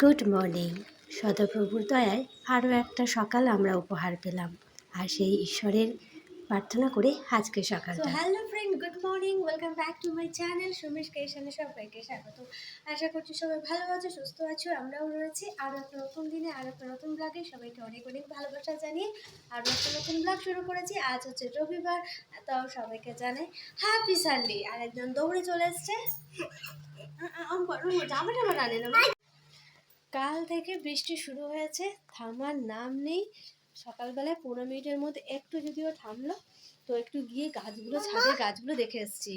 Good morning সদাপ্রভুর দয়ায় আরও একটা সকাল আমরা উপহার পেলাম। আর সেই ঈশ্বরের প্রার্থনা করে আজকে তো সকালটা hello friend good morning welcome back to my channel Sumesh কেশনে সবাইকে স্বাগত। আশা করছি সবাই ভালো আছো, সুস্থ আছো, আমরাও রয়েছি আরও একটা নতুন দিনে, আরও একটা নতুন ব্লগে সবাইকে অনেক অনেক ভালোবাসা জানিয়ে আরও একটা নতুন ব্লগ শুরু করেছি। আজ হচ্ছে রবিবার, তাও সবাইকে জানাই হ্যাপি সানডে আর একজন দৌড়ে চলে এসছে। জামা টামা আনে না কাল থেকে বৃষ্টি শুরু হয়েছে থামার নাম নেই। সকালবেলায় পনেরো মিনিটের মধ্যে একটু যদিও থামলো তো একটু গিয়ে গাছগুলো ছাদে গাছগুলো দেখে এসেছি।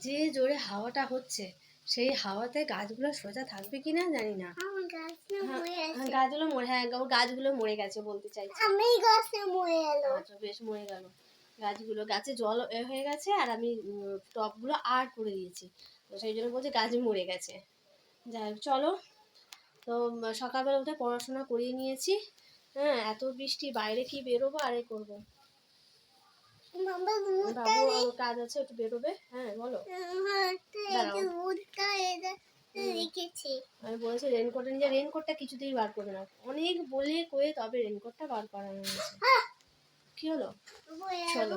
যে জোরে হাওয়াটা হচ্ছে সেই হাওয়াতে গাছগুলো সোজা থাকবে কিনা জানি না। হ্যাঁ, গাছগুলো মরে হ্যাঁ গাছগুলো মরে গেছে বলতে চাইছি। আমি গাছে মরে এলো আচ্ছা বেশ মরে গেল। গাছগুলো গাছে জল হয়ে গেছে আর আমি উম, টবগুলো আর করে দিয়েছি। তো সেই জন্য বলছে গাছ মরে গেছে। যাই হোক চলো তো সকালবেলা উঠে পড়াশোনা করিয়ে নিয়েছি। হ্যাঁ এত বৃষ্টি বাইরে কি বেরোবো আরে করব? বাবু কাজ আছে একটু বেরোবে? হ্যাঁ বলো। এই যে ভূতটা এটা রেখেছি। আমি বলেছি রেনকোট রেনকোটটা কিছুতেই বার করবে না অনেক বলে কয়ে তবে রেনকোটটা বার করানো হয়েছে। কি হলো? চলো।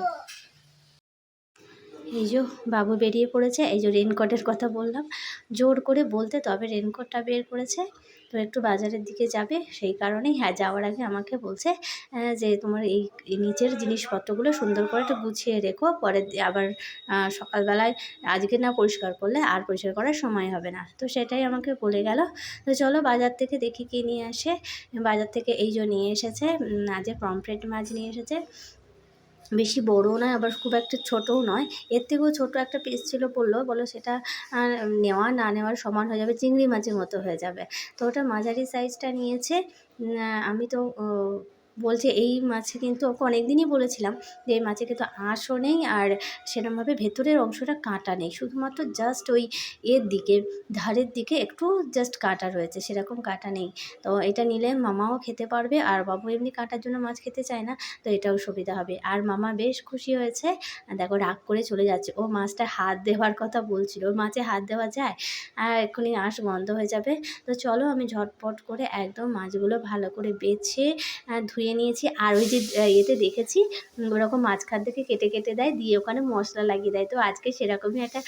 এই যে বাবু বেরিয়ে পড়েছে এই যে রেনকোটের কথা বললাম। জোর করে বলতে তবে রেনকোটটা বের করেছে। তো একটু বাজারের দিকে যাবে। সেই কারণেই হ্যাঁ যাওয়ার আগে আমাকে বলছে যে তোমার এই নিচের জিনিসপত্রগুলো সুন্দর করে একটু গুছিয়ে রেখো। পরে আবার সকালবেলায় আজকে না পরিষ্কার করলে আর পরিষ্কার করার সময় হবে না। তো সেটাই আমাকে বলে গেল। তো চলো বাজার থেকে দেখি কী নিয়ে আসে। বাজার থেকে এই যে নিয়ে এসেছে আজকে পমফ্রেট মাছ নিয়ে এসেছে। বেশি বড়ও নয়, আবার খুব একটা ছোটও নয়। এর থেকেও ছোট একটা পিস ছিল বলল বলো সেটা নেওয়া না নেওয়ার সমান হয়ে যাবে, চিংড়ি মাছের মতো হয়ে যাবে। তো ওটা মাঝারি সাইজটা নিয়েছে। আমি তো বলছে এই মাছে কিন্তু ওকে অনেক দিনই বলেছিলাম যে এই মাছে কিন্তু আঁশও নেই আর সেরকমভাবে ভেতরের অংশটা কাঁটা নেই। শুধুমাত্র জাস্ট ওই এর দিকে ধারের দিকে একটু জাস্ট কাঁটা রয়েছে সেরকম কাঁটা নেই। তো এটা নিলে মামাও খেতে পারবে আর বাবু এমনি কাঁটার জন্য মাছ খেতে চায় না তো এটাও সুবিধা হবে। আর মামা বেশ খুশি হয়েছে। দেখো রাগ করে চলে যাচ্ছে। ও মাছটা হাত দেওয়ার কথা বলছিল। ওর মাছে হাত দেওয়া যায়? আর এক্ষুনি আঁশ বন্ধ হয়ে যাবে। তো চলো আমি ঝটপট করে একদম মাছগুলো ভালো করে বেছে আহ, ধুয়ে নিয়েছি। আর ওই যে ইয়েতে দেখেছি ওরকম মাঝখান থেকে কেটে কেটে দেয়, দিয়ে ওখানে মশলা লাগিয়ে দেয়। তো আজকে সেরকমই একটা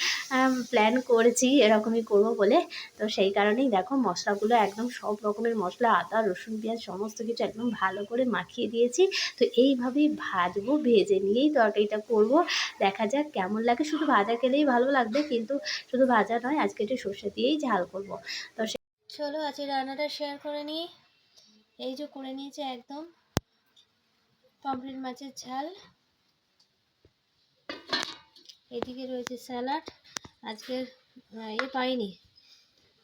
প্ল্যান করেছি, এরকমই করব বলে। তো সেই কারণেই দেখো, মশলাগুলো একদম সব রকমের মশলা, আদা, রসুন, পেঁয়াজ, সমস্ত কিছু একদম ভালো করে মাখিয়ে দিয়েছি। তো এইভাবেই ভাজবো, ভেজে নিয়েই তরকারিটা করব। দেখা যাক কেমন লাগে। শুধু ভাজা খেলেই ভালো লাগবে, কিন্তু শুধু ভাজা নয়, আজকে একটু সর্ষে দিয়েই ঝাল করব। তো চলো আজকে রান্নাটা শেয়ার করে নিই। এই যে, করে নিয়েছে একদম। পমফ্রেট মাছের ঝাল। এদিকে রয়েছে স্যালাড। আজকে এ পাইনি।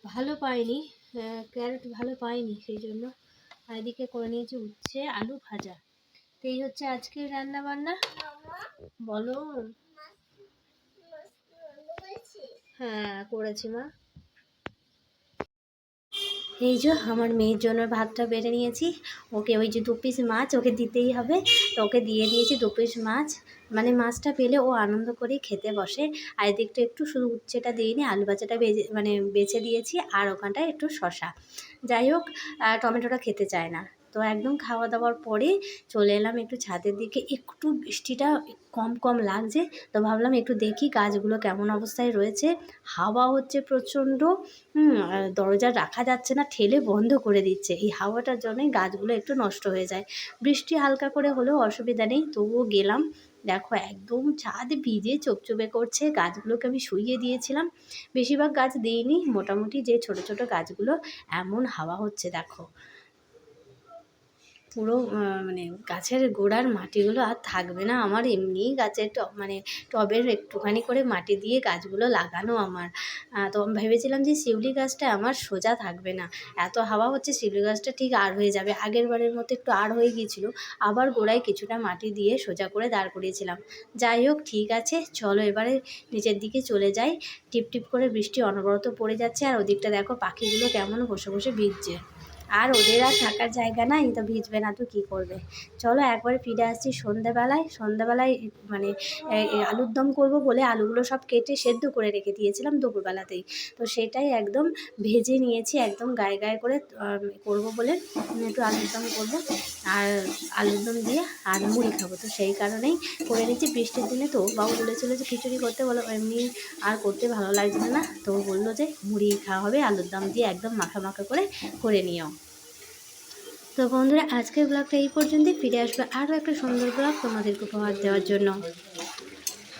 ভালো পাইনি ক্যারট ভালো পাইনি সেই জন্য। এদিকে করে নিয়েছি উচ্ছে, আলু ভাজা। তো এই হচ্ছে আজকের রান্না বান্না। বলো। হ্যাঁ করেছি মা। এই যে আমার মেয়ের জন্য ভাতটা বেড়ে নিয়েছি। ওকে ওই যে দু পিস মাছ ওকে দিতেই হবে। তো ওকে দিয়ে দিয়েছি দু পিস মাছ। মানে মাছটা পেলে ও আনন্দ করে খেতে বসে। আর এদিকটা একটু শুধু উচ্ছেটা দিইনি, আলু ভাজাটা বেজে মানে বেছে দিয়েছি আর ওখানটায় একটু শশা যাই হোক টমেটোটা খেতে চায় না। তো একদম খাওয়া দাওয়ার পরে চলে এলাম একটু ছাদের দিকে। একটু বৃষ্টিটা কম কম লাগছে তো ভাবলাম একটু দেখি গাছগুলো কেমন অবস্থায় রয়েছে। হাওয়া হচ্ছে প্রচণ্ড দরজা রাখা যাচ্ছে না, ঠেলে বন্ধ করে দিচ্ছে। এই হাওয়াটার জন্যই গাছগুলো একটু নষ্ট হয়ে যায়। বৃষ্টি হালকা করে হলেও অসুবিধা নেই, তবুও গেলাম। দেখো একদম ছাদ ভিজে চোপচোপে করছে, গাছগুলোকে আমি শুইয়ে দিয়েছিলাম। বেশিরভাগ গাছ দিইনি, মোটামুটি যে ছোট ছোট গাছগুলো এমন হাওয়া হচ্ছে, দেখো। পুরো মানে গাছের গোড়ার মাটিগুলো আর থাকবে না। আমার এমনিই গাছের টব মানে টবের একটুখানি করে মাটি দিয়ে গাছগুলো লাগানো আমার। তো আমি ভেবেছিলাম যে শিউলি গাছটা আমার সোজা থাকবে না। এত হাওয়া হচ্ছে, শিউলি গাছটা ঠিক আর হয়ে যাবে। আগের বারের মতো একটু আর হয়ে গিয়েছিল, আবার গোড়ায় কিছুটা মাটি দিয়ে সোজা করে দাঁড় করিয়েছিলাম। যাই হোক, ঠিক আছে, চলো এবারে নিচের দিকে চলে যাই। টিপ টিপ করে বৃষ্টি অনবরত পড়ে যাচ্ছে, আর ওদিকটা দেখো পাখিগুলো কেমন বসে বসে ভিজছে। আর ওদের আর থাকার জায়গা নাই, তো ভিজবে না, তো কী করবে? চলো একবারে ফিরে আসছি সন্ধেবেলায়। সন্ধেবেলায় মানে আলুর দম করব বলে আলুগুলো সব কেটে সেদ্ধ করে রেখে দিয়েছিলাম দুপুরবেলাতেই। তো সেটাই একদম ভেজে নিয়েছি, একদম গায়ে গায়ে করে করব বলে একটু আলুর দম করব। আর আলুর দম দিয়ে আর মুড়ি খাব। তো সেই কারণেই করে নিচ্ছি বৃষ্টির দিনে তো বাবু বলেছিলো যে খিচুড়ি করতে, বলো এমনি আর করতে ভালো লাগছিল না। তো বলল যে মুড়ি খাওয়া হবে, আলুর দম দিয়ে একদম মাখা মাখা করে করে নিও। তো বন্ধুরা, আজকের ব্লগটা এই পর্যন্তই। ফিরে আসবে আরও একটা সুন্দর ব্লগ তোমাদেরকে উপহার দেওয়ার জন্য।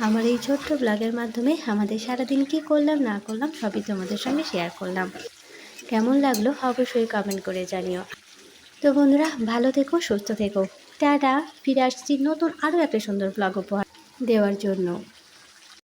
আমার এই ছোট্ট ব্লগের মাধ্যমে আমাদের সারাদিন কী করলাম, না করলাম, সবই তোমাদের সঙ্গে শেয়ার করলাম। কেমন লাগল অবশ্যই কমেন্ট করে জানিও। তো বন্ধুরা, ভালো থেকো, সুস্থ থেকো। টাটা, ফিরে আসছি নতুন আরও একটা সুন্দর ব্লগ উপহার দেওয়ার জন্য।